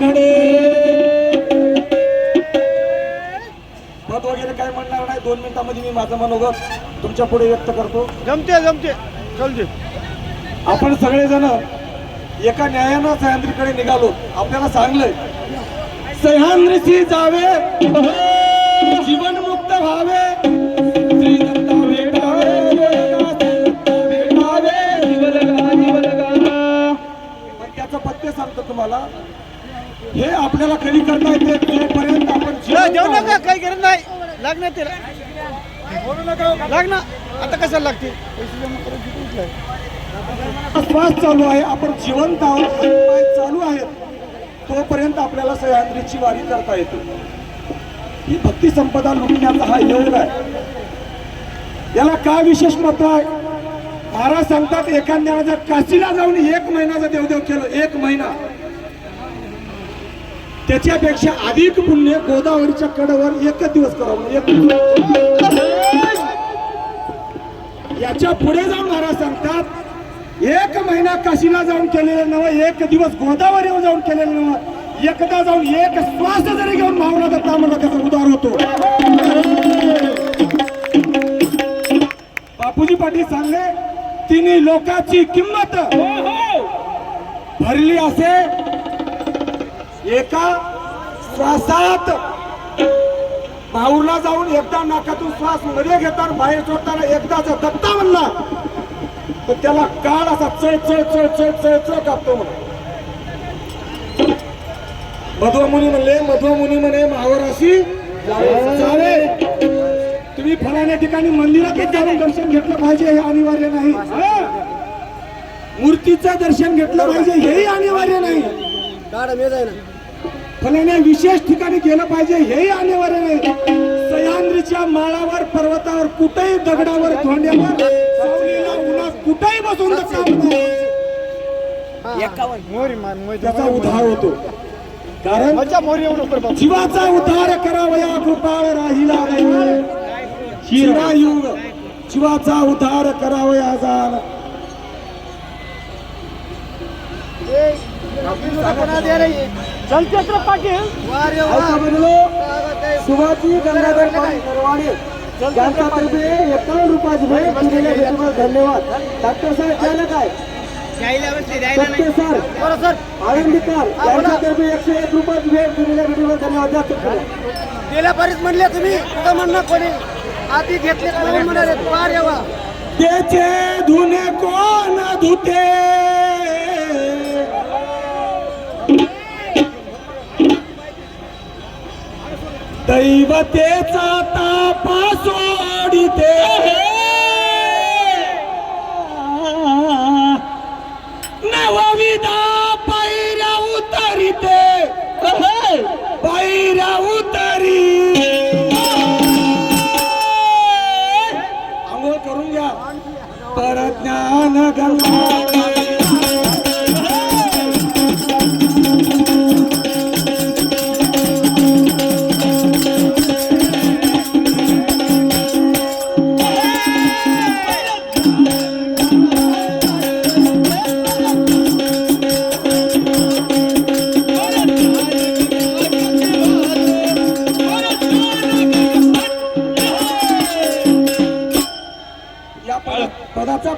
घडे पद वगैरे काय म्हणणार नाही. दोन मिनिटांमध्ये मी माझं मनोगत तुमच्यापुढे व्यक्त करतो. जमते जमते. चलते आपण सगळेजण एका न्यायानं सह्याद्रीकडे निघालो. आपल्याला सांगलंय. सह्याद्रीशी जावे. जीवनमुक्त व्हावे. त्याचं पत्ते सांगतो तुम्हाला. हे आपल्याला कधी करता येते? तोपर्यंत आपण जेवण नका काही गरज नाही. लागणार त्याला लागणार आता कशाला लागते? श्वास चालू आहे. आपण जिवंत आहोत. चालू आहेत. तोपर्यंत आपल्याला सह्याद्रीची वारी करता येते. ही भक्ती संपदा लुटण्याचा हा योग आहे. याला काय विशेष महत्त्व आहे? महाराज सांगतात एखाद्यानं जर काशीला जाऊन एक महिना जर देवदेव केलं एक महिना. त्याच्यापेक्षा अधिक पुण्य गोदावरीच्या कडेवर एकच दिवस करावं म्हणजे एक याच्यापुढे जाऊन महाराज सांगतात एक महिना काशीला जाऊन केलेलं नव एक दिवस गोदावरीवर जाऊन केलेलं नव एकदा जाऊन एक श्वास जरी घेऊन भावना दत्ता तांबडा त्याचा उदार होतो. बापूजी पाटील सांगले तिन्ही लोकांची किंमत भरली असे एका श्वासात माऊरला जाऊन एकदा नाकातून श्वासमध्ये घेताना बाहेर सोडताना एकदाचा दत्ता म्हणला तर त्याला काळ असा चळ चळ चळ चळ चळ चळ कापतो म्हणा. मधुमुनी म्हणले मधुमुनी म्हणे मावराशी जावे. तुम्ही फलाण्या ठिकाणी मंदिरात जाऊन दर्शन घेतलं पाहिजे हे अनिवार्य नाही. मूर्तीचं दर्शन घेतलं पाहिजे हेही अनिवार्य नाही. फलाण्या विशेष ठिकाणी गेलं पाहिजे हेही अनिवार्य नाही. सह्याद्रीच्या माळावर पर्वतावर कुठेही दगडावर धोंड्यावर सावलीला उन्हात कुठेही बसून दर्शन मोरी मान मोरी त्याचा उद्धार होतो. कारण जीवाचा उद्धार करावया कृपाळ राहिला नाही. शिवायुग जीवाचा उद्धार करावया जाण. चलते तर पाटील शिवाजी गंगाधर यांच्यातर्फे एकावन्न रुपयाची भेट दिलेल्या धन्यवाद. डॉक्टर साहेब त्याला काय? सत्य सर यांच्यातर्फे एकशे एक रुपयाची भेट दिलेल्या भेटीवर धन्यवाद. गेल्या म्हणले तुम्ही कुठं म्हणणार कोणी? आधी घेतले म्हणून म्हणाले वार यावा. त्याचे धुणे कोण धुते? दैवतेचा तापा सोडिते नवविधा पैरा उतरिते. पैरा उतरी. आंघोळ करून घ्या. परज्ञान गंगा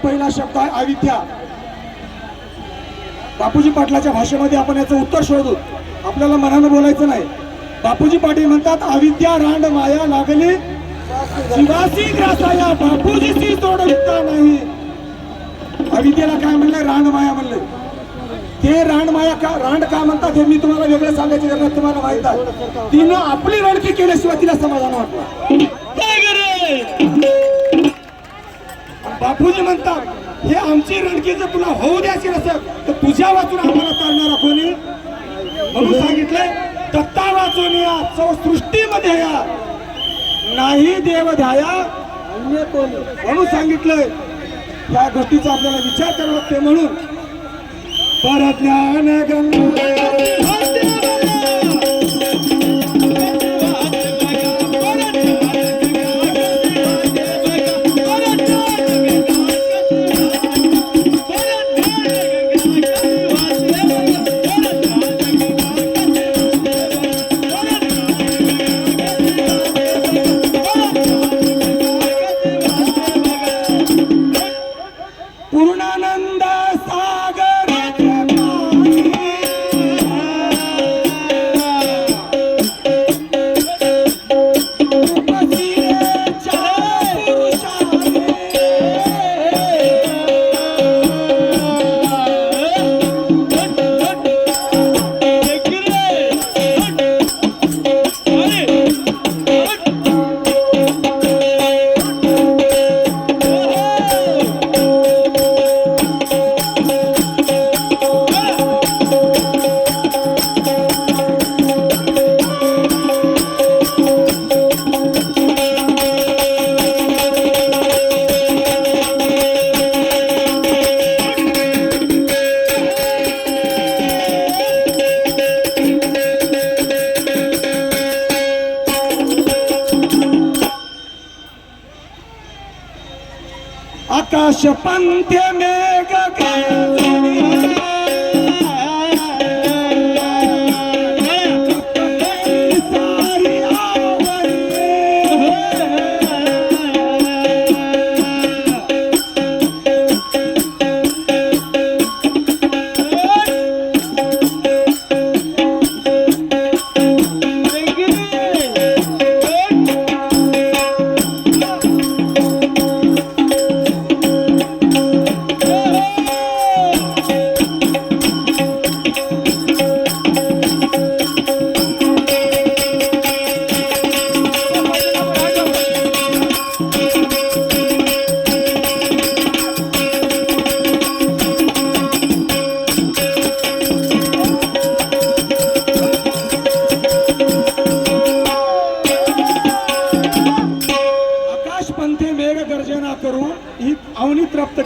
पहिला शब्द आहे अविद्या बापूजी पाटलाच्या भाषेमध्ये आपण याचं उत्तर शोधू. आपल्याला मनानं बोलायचं नाही. बापूजी पाटील म्हणतात अविद्या रांड माया लागली. जीवासी ग्रासाया बापूजीशी सोडविता नाही. अविद्याला काय म्हणलंय रांड माया म्हणलंय ते रांड माया का रांड का म्हणतात हे मी तुम्हाला वेगळं सांगायची गरज तुम्हाला माहीत आहे. तिनं आपली रणकी केल्याशिवाय तिला समाधान वाटलं बापूजी म्हणतात हे आमची रणकी जर तुला होऊ द्यायची नसेल तर तुझ्या वाचून आम्हाला चालणारा कोणी म्हणून सांगितलंय दत्ता वाचून या चौ सृष्टीमध्ये या. नाही देव ध्याया म्हणून सांगितलंय या गोष्टीचा आपल्याला विचार करावा लागते म्हणून. परज्ञान गंगा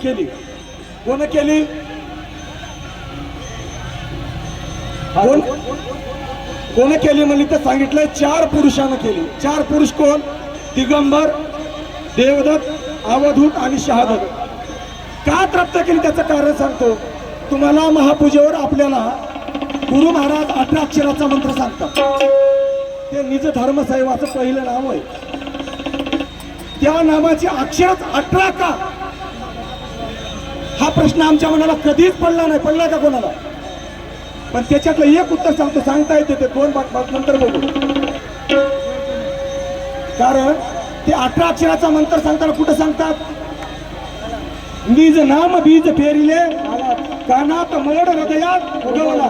केली? कोण केली? कोण? केली म्हणली तर सांगितलंय चार पुरुषानं केली. चार पुरुष कोण? दिगंबर देवदत्त अवधूत आणि शहादत. का प्राप्त केली त्याचं कारण सांगतो. तुम्हाला महापूजेवर आपल्याला गुरु महाराज अठरा अक्षराचा मंत्र सांगतात. ते निज धर्मसाहेबाचं पहिलं नाव आहे. त्या नामाची अक्षरच अठरा का? हा प्रश्न आमच्या मनाला कधीच पडला नाही पडला का कोणाला? पण त्याच्यातलं एक उत्तर सांगतो सांगता येते ते दोन बात नंतर बोलू. कारण ते अठरा अक्षराचा मंत्र सांगताना कुठं सांगतात? निज नाम बीज फेरिले कानात मड हृदयात उगवला.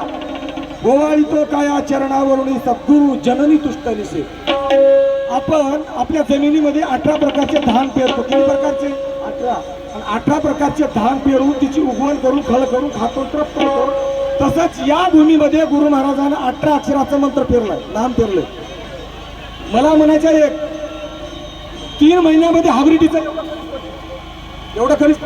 गोवाळी तो काया चरणावरून सद्गुरु जननी तुष्ट निसे. आपण आपल्या जमिनीमध्ये अठरा प्रकारचे धान पेरतो किती प्रकारचे? अठरा. आणि अठरा प्रकारचे धान पेरून तिची उगवण करून खळ करून खातो तृप्त होतो तसंच या भूमीमध्ये गुरु महाराजांना अठरा अक्षराचं मंत्र पेरलाय नाम पेरलंय. मला म्हणायचं एक तीन महिन्यामध्ये हाबरिटीचं एवढं खरीच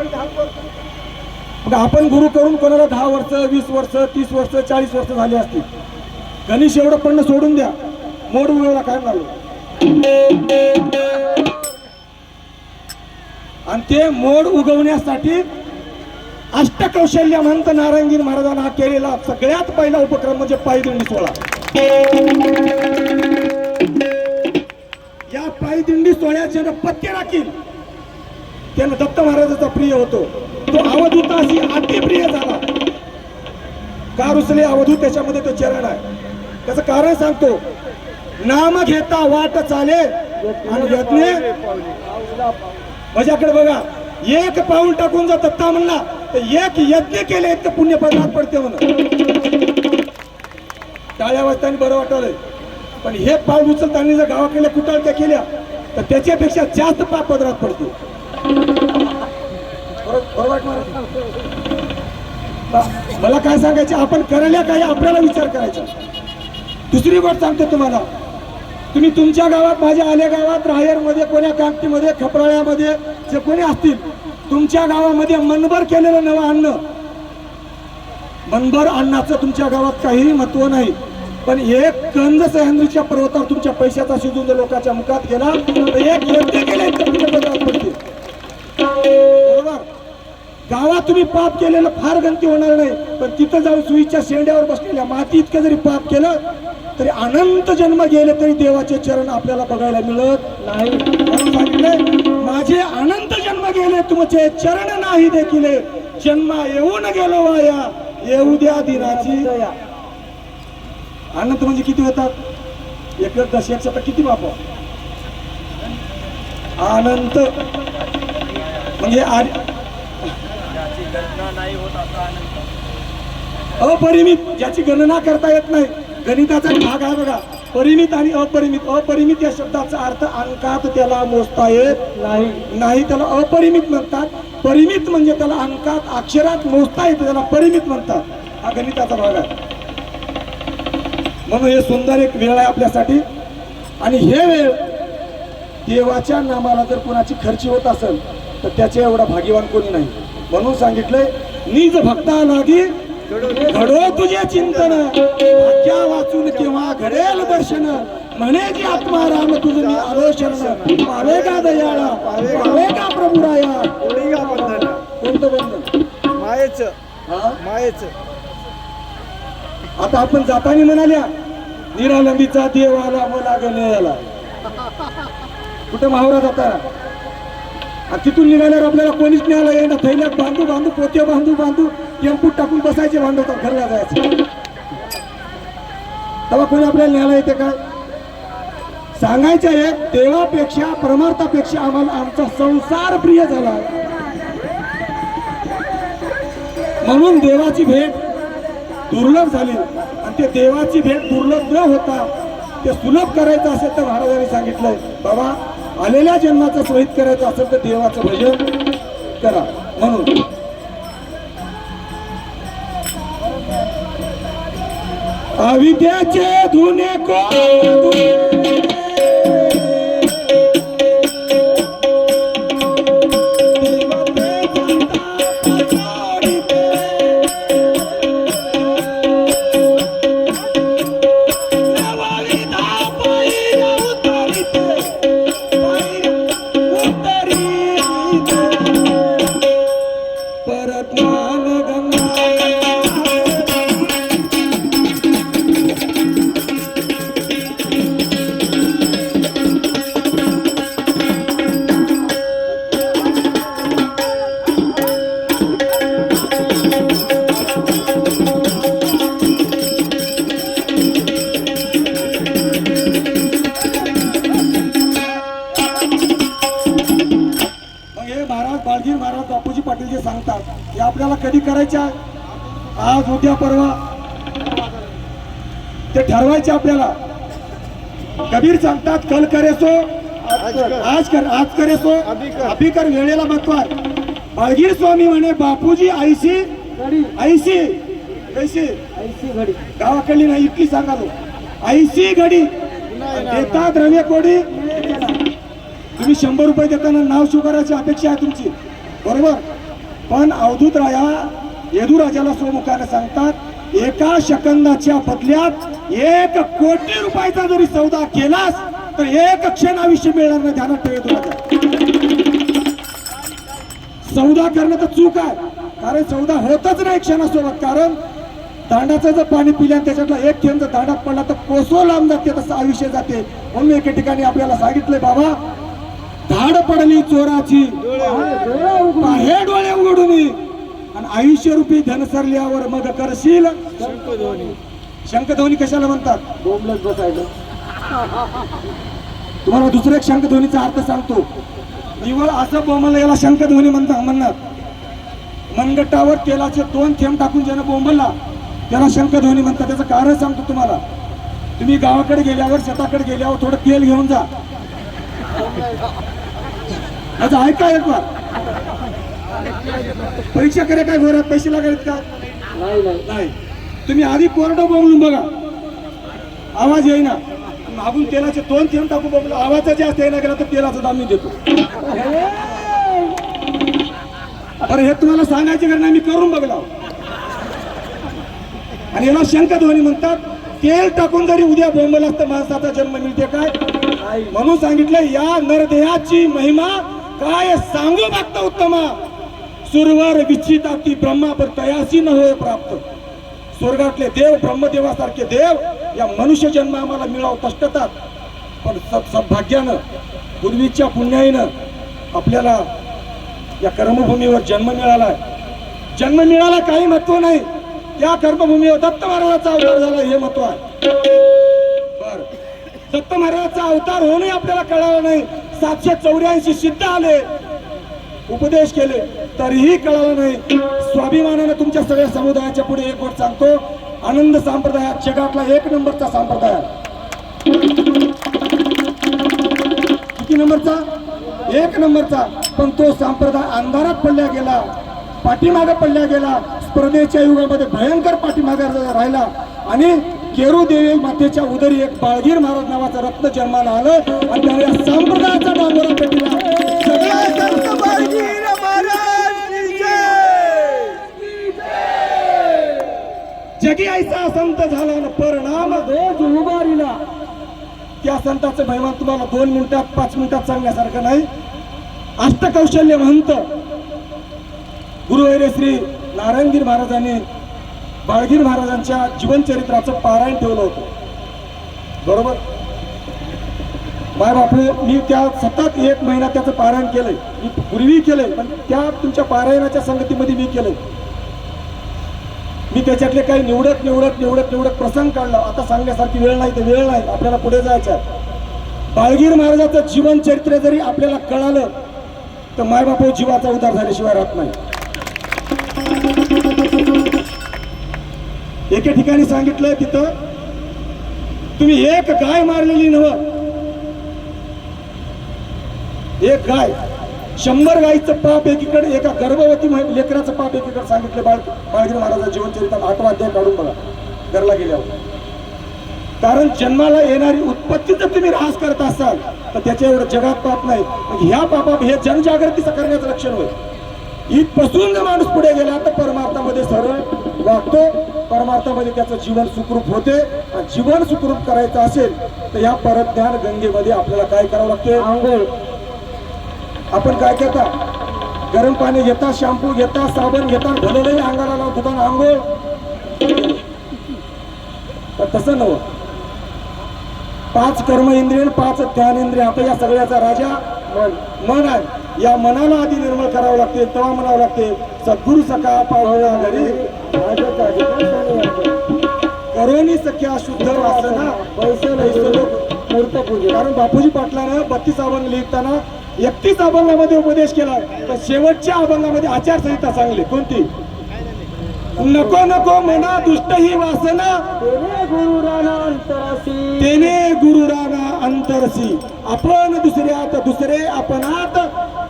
मग आपण गुरु करून कोणाला दहा वर्ष वीस वर्ष तीस वर्ष चाळीस वर्ष झाली असतील. गणेश एवढं पडणं सोडून द्या. मोड वेळेला काय झालं आणि ते मोड उगवण्यासाठी अष्टकौशल्य महंत नारायणगीर महाराजांना हा केलेला सगळ्यात पहिला उपक्रम म्हणजे पायदिंडी सोहळा. या पायदिंडी सोहळ्याचे पत्ते राखील त्यानं दत्त महाराजाचा प्रिय होतो. तो अवधूताशी अतिप्रिय झाला. का रुसले अवधूत त्याच्यामध्ये तो चरण आहे त्याचं कारण सांगतो नाम घेता वाट चाले आणि माझ्याकडे बघा एक पाऊल टाकून जर दत्ता म्हणला तर एक यज्ञ केले तर पुण्य पदार्थ पडते म्हणून. टाळ्या वाजताना बरं वाटवलंय पण हे पाऊल उचलताना जर गावाकडे कुटाळत्या केल्या तर त्याच्यापेक्षा जास्त पाप पदरात पडतो. बरोबर मला काय सांगायचं आपण करायला काय आपल्याला विचार करायचा. दुसरी गोष्ट सांगतो तुम्हाला. तुम्ही तुमच्या गावात माझ्या आल्या गावात राहेरमध्ये कोण्या कामटीमध्ये खपराळ्यामध्ये जे कोणी असतील तुमच्या गावामध्ये मनभर केलेलं नवं अन्न मनभर अन्नाचं तुमच्या गावात काहीही महत्त्व नाही. पण एक कंद सह्याद्रीच्या पर्वतावर तुमच्या पैशाचा शिजून जर लोकांच्या मुखात गेला तर एक बरोबर? गावात तुम्ही पाप केलेलं फार गंती होणार नाही पण तिथं जाऊन सुईच्या शेंड्यावर बसलेल्या माती इतकं जरी पाप केलं तरी अनंत जन्म गेले तरी देवाचे चरण आपल्याला बघायला मिळत नाही. सांगितले माझे अनंत जन्म गेले तुमचे चरण नाही देखील. जन्म येऊन गेलो वाया येऊ द्या दिनाची. दया अनंत म्हणजे किती होतात? एक दशक तर किती बाप हो? अनंत. म्हणजे अपरिमित ज्याची गणना करता येत नाही गणिताचा भाग आहे बघा. परिमित आणि अपरिमित. अपरिमित या शब्दाचा अर्थ अंकात त्याला मोजता येत नाही. नाही त्याला अपरिमित म्हणतात. परिमित म्हणजे त्याला अंकात अक्षरात मोजता येतं त्याला परिमित म्हणतात. हा गणिताचा भाग आहे. म्हणून हे सुंदर एक वेळ आहे आपल्यासाठी. आणि हे वेळ देवाच्या नामाला जर कोणाची खर्ची होत असेल तर त्याच्या एवढा भाग्यवान कोणी नाही. म्हणून सांगितलंय निज भक्ता लागी घडो तुझे चिंतन. भाग्या वाचून केव्हा घडेल दर्शन. म्हणे की आत्मा राम तुझ मी आलो शरण पावे का दयाळा? पावे का प्रभुराया? कुठं बंधन? मायेचं. हा? मायेचं. आता आपण जाताना म्हणाल्या निरानंदीचा देव आला मला गणेला कुठं माहुरा जाताना? आणि तिथून निघाल्यावर आपल्याला कोणीच न्यायला येणार थैल्यात बांधू बांधू पोते बांधू बांधू टेम्पूट टाकून बसायचे बांधवतात घरला जायचं. तेव्हा कोणी आपल्याला न्यायला येते काय सांगायचं आहे देवापेक्षा परमार्थापेक्षा आम्हाला आमचा संसार प्रिय झाला. म्हणून देवाची भेट दुर्लभ झाली. आणि ते देवाची भेट दुर्लभ न होता ते सुलभ करायचं असेल तर महाराजांनी सांगितलंय बाबा आलेल्या जन्माचं सोहित करायचं असेल तर देवाचं भजन करा. म्हणून. अविद्याचे धुने को करायचे आपल्याला. कबीर सांगतात कल करे सो आज कर आज करेसो. अभी कर. वेळेला मतवार आहे बाळगीर स्वामी म्हणे बापूजी आईशी आईशी कैशी गावाकडली नाही इतकी सांगा तो आईशी घडी. देता द्रव्य कोडी. तुम्ही शंभर रुपये देताना नाव स्वीकारायची अपेक्षा आहे तुमची. बरोबर? पण अवधूत राया येदुराजाला स्वमुखाने सांगतात एका शकंदाच्या बदल्यात एक कोटी रुपयाचा जरी सौदा केलास तर एक क्षण आयुष्य मिळणार नाही ध्यानात ठेव सौदा करणं तर चूक आहे. कारण सौदा होतच नाही क्षणासोबत. कारण दांडाचं जर पाणी पिल्या त्याच्यातला एक थेंब जर दांडात पडला तर कोसो लांब जाते तसं आयुष्य जाते. म्हणून एके ठिकाणी आपल्याला सांगितलंय बाबा धाड पडली चोराची. हे डोळे उघडून. आणि आयुष्य रूपी धनसरल्यावर मग करशील. शंखध्वनी कशाला म्हणतात? बोंबलत बसायचं. तुम्हाला दुसऱ्या एक शंखध्वनीचा अर्थ सांगतो. निवळ असं बोंबल याला शंखध्वनी म्हणतात म्हणणार. मनगटावर तेलाचे दोन थेंब टाकून ज्यानं बोंबलला त्याला शंखध्वनी म्हणतात. त्याचं कारण सांगतो तुम्हाला. तुम्ही गावाकडे गेल्यावर शेताकडे गेल्यावर थोडं तेल घेऊन जा. माझं ऐका एक बार. परीक्षा करे काय घरात पैसे लागायत का? नाही. तुम्ही आधी कोरडं बोंबलून बघा. आवाज येईना. मागून तेलाचे दोन थेंब टाकू बघलो आवाज जास्त येईना गेला तर तेलाचा दाम मी देतो. अरे हे तुम्हाला सांगायचे कारण मी करून बघला. आणि याला शंखध्वनी म्हणतात. तेल टाकून जरी उद्या बोंबल असतं माणसाचा जन्म मिळते काय? म्हणून सांगितलं या नरदेहाची महिमा काय सांगू भक्त उत्तमा? सुरवर विच्छिता ती ब्रह्मा पर तयासी न होय प्राप्त. स्वर्गातले देव ब्रह्मदेवासारखे देव या मनुष्य जन्म आम्हाला मिळाव कष्टतात पण सब सद्भाग्यानं पूर्वीच्या पुण्याईनं आपल्याला या कर्मभूमीवर जन्म मिळाला जन्म मिळाला काही महत्त्व नाही. त्या कर्मभूमीवर दत्त महाराजाचा अवतार झाला हे महत्त्व आहे. बर. दत्त महाराजाचा अवतार होऊनही आपल्याला कळालं नाही. सातशे चौऱ्याऐंशी सिद्ध आले. उपदेश केले तरीही कळालं नाही. स्वाभिमानाने तुमच्या सगळ्या समुदायाच्या पुढे एक गोष्ट सांगतो आनंद संप्रदाय जगातला एक नंबरचा संप्रदाय किती नंबरचा? एक नंबरचा. पण तो संप्रदाय अंधारात पडल्या गेला पाठीमागे पडल्या गेला स्पर्धेच्या युगामध्ये भयंकर पाठीमागे राहिला. आणि केरू देवी मातेच्या उदरी एक बाळगीर महाराज नावाचं रत्न जन्माला आलं आणि त्याने या संप्रदायाचा डांगोरा पेटला जगी ऐसा संत झाला ना परिणाम रोज उभारीला. त्या संताचं महिमा तुम्हाला दोन मिनिटात पाच मिनिटात सांगण्यासारखं नाही. अष्टकौशल्य महंत गुरुवैर्य श्री नारायणगीर महाराजांनी बाळगीर महाराजांच्या जीवनचरित्राचं पारायण ठेवलं होतं. बरोबर? माय बापू मी त्या सतत एक महिना त्याचं पारायण केलंय. मी पूर्वी केलंय पण त्या तुमच्या पारायणाच्या संगतीमध्ये मी केलंय. मी त्याच्यातले काही निवडत निवडत निवडत निवडत प्रसंग काढला. आता सांगण्यासारखी वेळ नाही तर वेळ नाही. आपल्याला पुढे जायचं आहे बाळगीर महाराजाचं जीवन चरित्र जरी आपल्याला कळालं तर मायबापू जीवाचा उद्धार झाल्याशिवाय राहत नाही. एके ठिकाणी सांगितलं तिथं तुम्ही एक गाय मारलेली नव एक गाय शंभर गायीचं पाप एकीकडे एका गर्भवती लेकराचं पाप एकीकडे सांगितलं. बाळ बाळगिरी महाराजा जीवनचरित्रात आठवा अध्याय काढून बघा. घरला गेल्यावर. कारण जन्माला येणारी उत्पत्ती जर तुम्ही ऱ्हास करत असाल तर त्याच्या एवढं जगात पाप नाही. मग ह्या पापा हे जनजागृतीचं करण्याचं लक्षण होय. इथपासून जर माणूस पुढे गेला तर परमार्थामध्ये सरळ वागतो. परमार्थामध्ये त्याचं जीवन सुखरूप होते. आणि जीवन सुखरूप करायचं असेल तर या परज्ञान गंगेमध्ये आपल्याला काय करावं लागते? आंघोळ. आपण काय करता गरम पाणी घेता शॅम्पू घेता साबण घेता भलेही अंगाला लावून घेता आंघोळ. तर तसं नव्हतं पाच कर्म इंद्रिय पाच ध्यान इंद्रिय. आता या सगळ्याचा राजा मन. मन आहे. या मनाला आधी निर्मळ करावं लागते तेव्हा म्हणावं लागते सद्गुरु सखा पावळा घरी. करोनी सख्या शुद्ध वासना. पैसे कारण बापूजी पाटलानं बत्तीस अभंग लिहिताना एकतीस अभंगामध्ये उपदेश केला. तर शेवटच्या अभंगामध्ये आचारसंहिता सांगली. कोणती? नको नको म्हणा दुष्ट ही वासना. गुरु राणा अंतरसी तेने गुरु राणा अंतरसी. आपण दुसऱ्यात दुसरे आपणात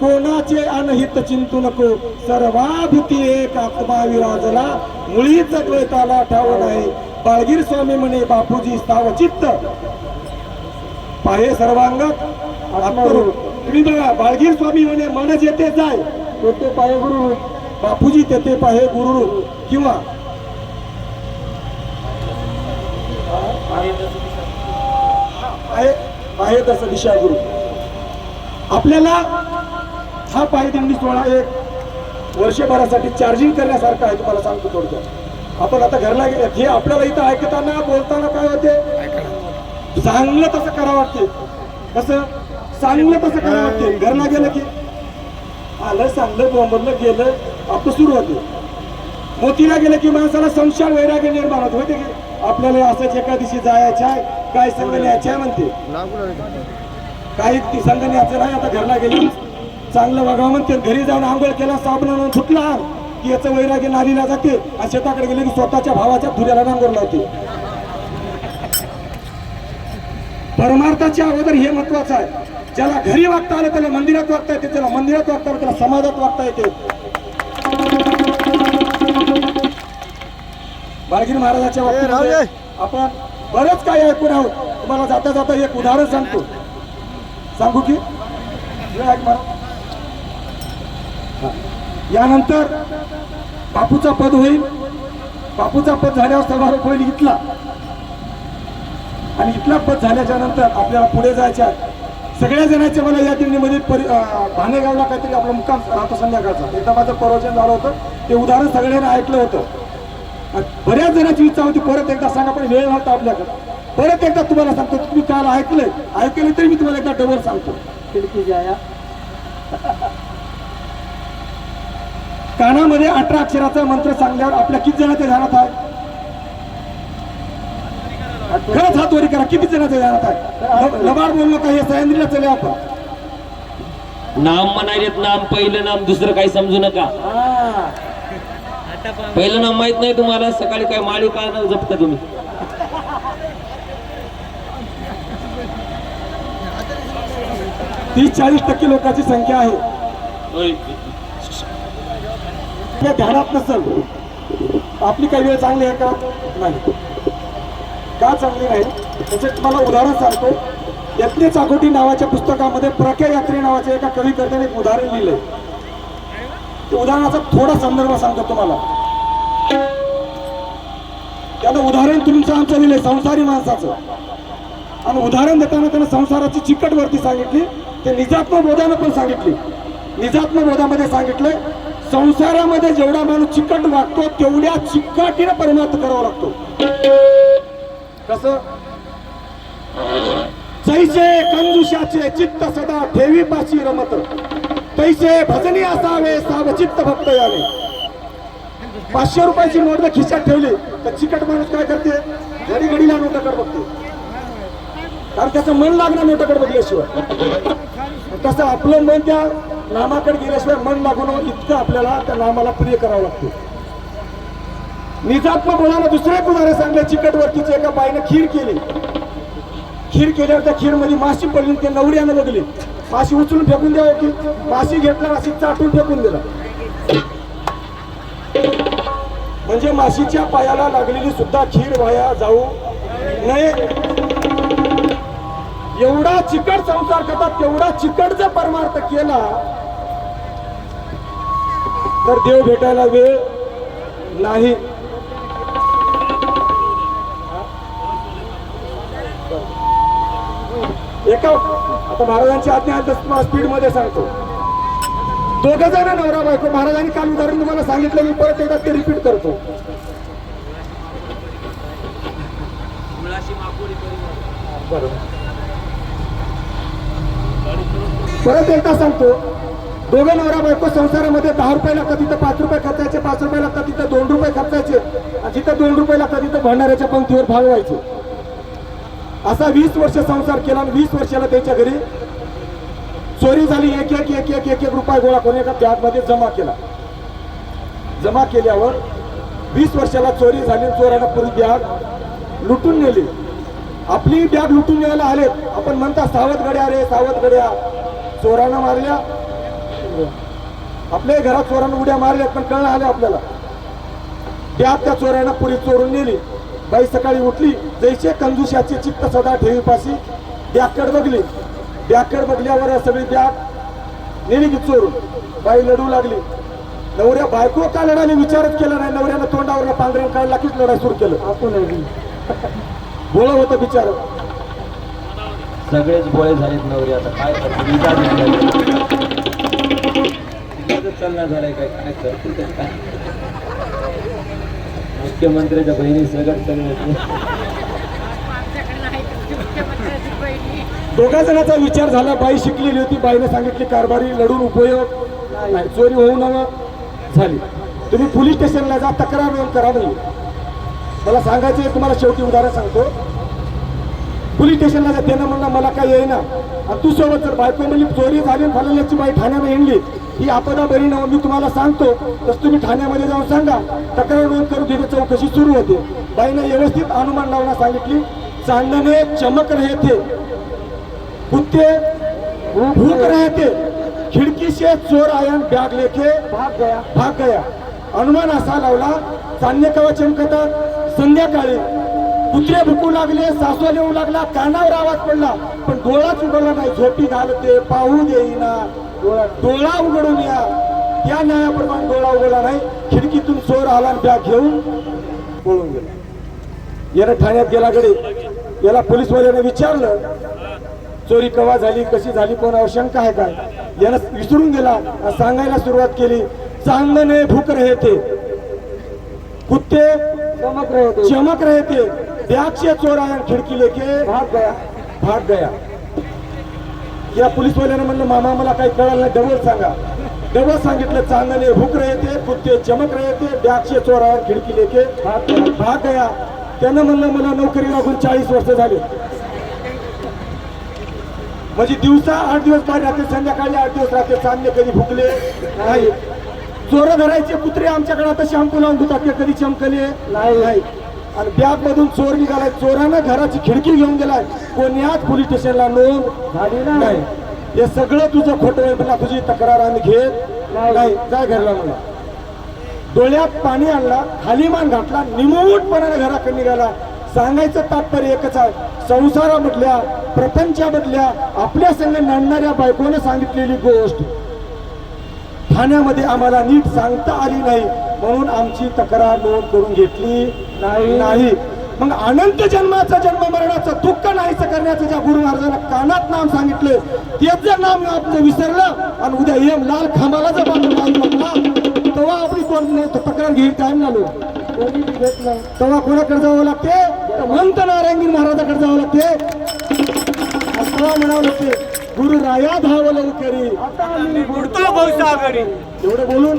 कोणाचे अनहित चिंतू नको. सर्वाभूती एक आत्मा विराजला मुळीच द्वैताला ठाव नाही. बाळगीर स्वामी म्हणे बापूजी स्थावचित्त पाहे सर्वांग बघा बाळगीर स्वामी म्हणे मन जेथे जाय. तेथे पाहे गुरु बापूजी तेथे पाहे गुरु किंवा आहे तसं दिशा गुरु. आपल्याला हा पायदिंडी सोहळा एक वर्षभरासाठी चार्जिंग करण्यासारखा आहे तुम्हाला सांगतो थोडक्यात. आपण आता घरला गे हे आपल्याला इथं ऐकताना बोलताना काय होते? चांगलं तसं करा वाटते. कसं? चांगलं तसं करा वाटते घरला गेलं की? आलं चांगलं बोंबरलं गेलं आपलं सुरू होते. मोतीला गेलं की माणसाला संशय वैराग्य निर्माण होत होते की? आपल्याला असंच एका दिवशी जायचं आहे काय संघ न्यायचं आहे? म्हणते काही ती संघ न्यायचं नाही आता घरला गेली. चांगलं वागावं म्हणते घरी जाऊन आंघोळ केला साबण फुटला. की याचं वैराग्य नालीला जाते आणि शेताकडे गेले की स्वतःच्या भावाच्या धुऱ्याला नांगोर लावते. परमार्थाच्या अगोदर हे महत्वाचं आहे. ज्याला घरी वागता आलं त्याला मंदिरात वागता येते त्याला मंदिरात वागता त्याला समाजात वागता येते. बाळगीर महाराजाच्या दे. आपण बरंच काही ऐकून आहोत. तुम्हाला जाता जाता एक उदाहरण सांगतो. सांगू की. यानंतर बापूचा पद होईल. बापूचा पद झाल्यावर समारोप होईल इथला. आणि इथला पद झाल्याच्यानंतर आपल्याला पुढे जायचे आहे. सगळ्या जणांचे मला या दिंडीमध्ये परि भानेगावला काहीतरी आपला मुक्काम राहतो संध्याकाळचा. एकदा माझं प्रवचन झालं होतं. ते उदाहरण सगळ्यांनी ऐकलं होतं. बऱ्याच जणांची इच्छा होती परत एकदा सांगा पण वेळ नव्हता आपल्याकडे. परत एकदा तुम्हाला सांगतो तुम्ही काल ऐकलंय. ऐकलं तरी मी तुम्हाला एकदा डबल सांगतो. खिडकी जाया कानामध्ये अठरा अक्षराचा मंत्र सांगल्यावर आपल्या किती जणांच्या ध्यानात आहे खरंच हात वरी करा. किती जणांच्या ध्यानात आहे लबाड बोललो का हे सह्याद्रीला चले आपण. नाम म्हणायलेत नाम पहिलं नाम दुसरं काही समजू नका. पहिलं नाम माहीत नाही तुम्हाला सकाळी काय मालिका नाव जपता तुम्ही. तीस चाळीस टक्के लोकांची संख्या आहे. ध्यानात नसल. आपली काही वेळ चांगली आहे का? नाही. का चांगली नाही? म्हणजे तुम्हाला उदाहरण सांगतो. यत्ने चाकोटी नावाच्या पुस्तकामध्ये प्रख्या यात्री नावाच्या एका कवीकर्त्याने एक उदाहरण लिहिलंय ते उदाहरणाचा थोडा संदर्भ सांगतो तुम्हाला. त्यानं उदाहरण तुमचं आमचं लिहिलंय संसारी माणसाचं. आणि उदाहरण देताना त्यानं संसाराची चिकट वरती सांगितली ते निजात्म बोधानं पण सांगितली. निजात्म बोधामध्ये सांगितलंय संसारामध्ये जेवढा माणूस चिकट वागतो तेवढ्या चिकटीनं परिणाम करावा लागतो. कसं? जैसे कंजुषाचे चित्त सदा ठेवी पाशी रमत. तैसे भजनी असावे सावचित्त भक्त यावे. पाचशे रुपयाची नोट जर खिशात ठेवली तर चिकट माणूस काय करते? घडी घडीला नोटाकडे बघते. कारण त्याचं मन लागणार नोटाकडे बघल्याशिवाय. तसं आपलं मन त्या नामाकडे गेल्याशिवाय मन लागून इतकं आपल्याला त्या नामाला प्रिय करावं लागतं. निजात्म बोलायला दुसरे कुणाला सांगले? सांगले चिकटवरतीचे एका बाईनं खीर केली. खीर केल्यावर त्या खीरमध्ये माशी पडली ते नवऱ्यानं बघली. माशी उचलून फेकून द्यावं की? माशी घेतला अशी चाटून फेकून दिला. म्हणजे माशीच्या पायाला लागलेली सुद्धा खीर वाया जाऊ नये. एवढा चिकट संसार करतात तेवढा चिकट जर परमार्थ केला तर देव भेटायला वेळ नाही. एका आता महाराजांची आज्ञा तुम्हाला स्पीडमध्ये सांगतो. दोघ जण नवरा बायको. महाराजांनी काल उदाहरण तुम्हाला सांगितलं मी परत एकदा ते रिपीट करतो. परत एकदा सांगतो दोघं नवरा बायको संसारामध्ये दहा रुपये लागतात तिथं पाच रुपये खर्चायचे पाच रुपये लागतात तिथं दोन रुपये खर्चायचे. आणि जिथं दोन रुपये लागतात तिथं भंडाऱ्याच्या पंक्तीवर भाग व्हायचे असा वीस वर्ष संसार केला आणि वीस वर्षाला त्याच्या घरी चोरी झाली. एक एक एक एक एक एक रुपया गोळा करून एका बॅग जमा केला. जमा केल्यावर वीस वर्षाला चोरी झाली आणि पूर्वी बॅग लुटून नेली. आपली बॅग लुटून न्यायला आलेत. आपण म्हणता सावध गड्या रे सावध गड्या चोरानं मारल्या. आपल्या घरात चोरानं उड्या मारल्यात पण कळलं आले आपल्याला. बॅग त्या चोरानं पुरी चोरून नेली. बाई सकाळी उठली जैसे कंजुशाचे चित्त सदा ठेवीपाशी बॅगकडे बघली. बॅगकडे बघल्यावर सगळी बॅग नेली की चोरून. बाई लढू लागली. नवऱ्या बायको का लढाने विचारच केला नाही? नवऱ्यानं तोंडावर पांढरे काढला कीच लढाई सुरू केलं? बोळ होतं बिचार. सगळेच बोळे झालेत नवरे आता काय करतो चालना झालाय काय? काय करतो काय मुख्यमंत्र्याच्या बहिणी सगळं दोघा जणांचा विचार झाला. बाई शिकलेली होती. बाईने सांगितली कारभारी लढून उपयोग नाही. चोरी होऊ नव झाली. तुम्ही पोलीस स्टेशनला जा. तक्रार नोंद करा नाही मला सांगायचं आहे, तुम्हाला शेवटी उदाहरण सांगतो. पोलीस स्टेशनला जा. त्यानं म्हणलं मला काय येईना. आणि तू सोबत जर बायको म्हणली चोरी झाली आणि फलाल्याची बाई ठाण्यामध्ये हिंडली. ही आपदा बरी नव मी तुम्हाला सांगतो. तसं तुम्ही ठाण्यामध्ये जाऊन सांगा. तक्रार नोंद करून तिथे चौकशी सुरू होते. बाईनं व्यवस्थित अनुमान लावण्यास सांगितली. चांदणे चमक रहे थे कुत्ते भूख रहे थे खिड़की से चोर आया आणि बॅग लेके भाग गया. भाग गया. अनुमान असा लावला चांदणे कवा चमकतात? संध्याकाळी. कुत्रे भुकू लागले सासवा येऊ लागला कानावर आवाज पडला पण डोळाच उघडला नाही. झोपी घालते पाहू देईना. डोळा उघडून या. त्या न्यायाप्रमाणे डोळा उघडला नाही. खिडकीतून चोर आला आणि बॅग घेऊन पळून गेला. यानं ठाण्यात गेला कडे याला पोलीसवाल्याने विचारलं चोरी कवा झाली? कशी झाली? कोणावर शंका आहे काय यानं विसरून गेला सांगायला सुरुवात केली चांदणे भूक रहे थे कुत्ते चमक रहे थे चमक रहे थे बैग से चोर आया खिड़की लेके भाग गया. भाग गया. या पोलीसवाल्याने म्हणलं मामा मला काही कळलं नाही. डबल सांगा. डबल सांगितलं चांदणे भूक रहे थे कुत्ते चमक रहे थे बैग से चोर आया खिड़की लेके भाग गया. भाग गया त्यानं म्हणलं मला नोकरी लागून चाळीस वर्ष झाले. म्हणजे दिवसा आठ दिवस बाहेर राहते संध्याकाळी आठ दिवस राहते चांदणे कधी भुकले नाही. चोर धरायचे कुत्रे आमच्याकडे आता शॅम्पू लावून धुतात ते कधी चमकले? नाही. नाही. आणि बॅग मधून चोर निघालाय. चोरानं घराची खिडकी घेऊन गेलाय. कोण्याच पोलीस स्टेशनला नोंद झाली नाही. हे सगळं तुझं खोटं आहे मला तुझी तक्रार आम्ही घेत नाही. काय घरला मला डोळ्यात पाणी आणला खाली मान घातला निमूटपणाने घराकडे निघाला. सांगायचं तात्पर्य एकच आहे. संसारामधल्या प्रपंचामधल्या आपल्या संग नांदणाऱ्या बायकोनं सांगितलेली गोष्ट. ठाण्यामध्ये आम्हाला नीट सांगता आली नाही. म्हणून आमची तक्रार नोंद करून घेतली. नाही. नाही. मग अनंत जन्माचं जन्म मरणाचं दुःख नाहीचं करण्याचं ज्या गुरु महाराजांना कानात नाम सांगितलं तेच जर नाम आपलं विसरलं आणि उद्या एम लाल खांबाला जर बसला तेव्हा आपली कोण तक्रार घेईल टाइम झालो तेव्हा कोणाकडे जावं लागते? तर महंत नारायणगिरी महाराजाकडे जावं लागते. तेव्हा म्हणावं लागते गुरु राया धाव लवकरी एवढे बोलून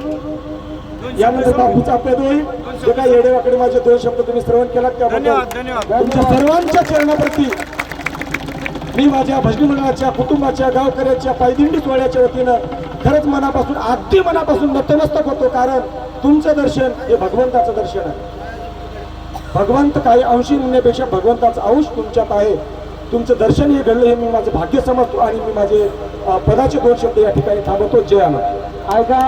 यामध्ये बापूचा अपयद होईल. जे काही येडेवाकडे माझे दोन शब्द तुम्ही श्रवण केला त्याबद्दल तुमच्या सर्वांच्या चरणाप्रती मी माझ्या भजनी मंडळाच्या कुटुंबाच्या गावकऱ्याच्या पायदिंडी सोहळ्याच्या वतीनं खरंच मनापासून अगदी मनापासून नतमस्तक होतो कारण तुमचं दर्शन हे भगवंताचं दर्शन आहे. भगवंत काही अंशी म्हणण्यापेक्षा भगवंताचा अंश तुमच्यात आहे. तुमचं दर्शन हे घडलं हे मी माझं भाग्य समजतो आणि मी माझे पदाचे दोन शब्द या ठिकाणी थांबवतो. जय ऐका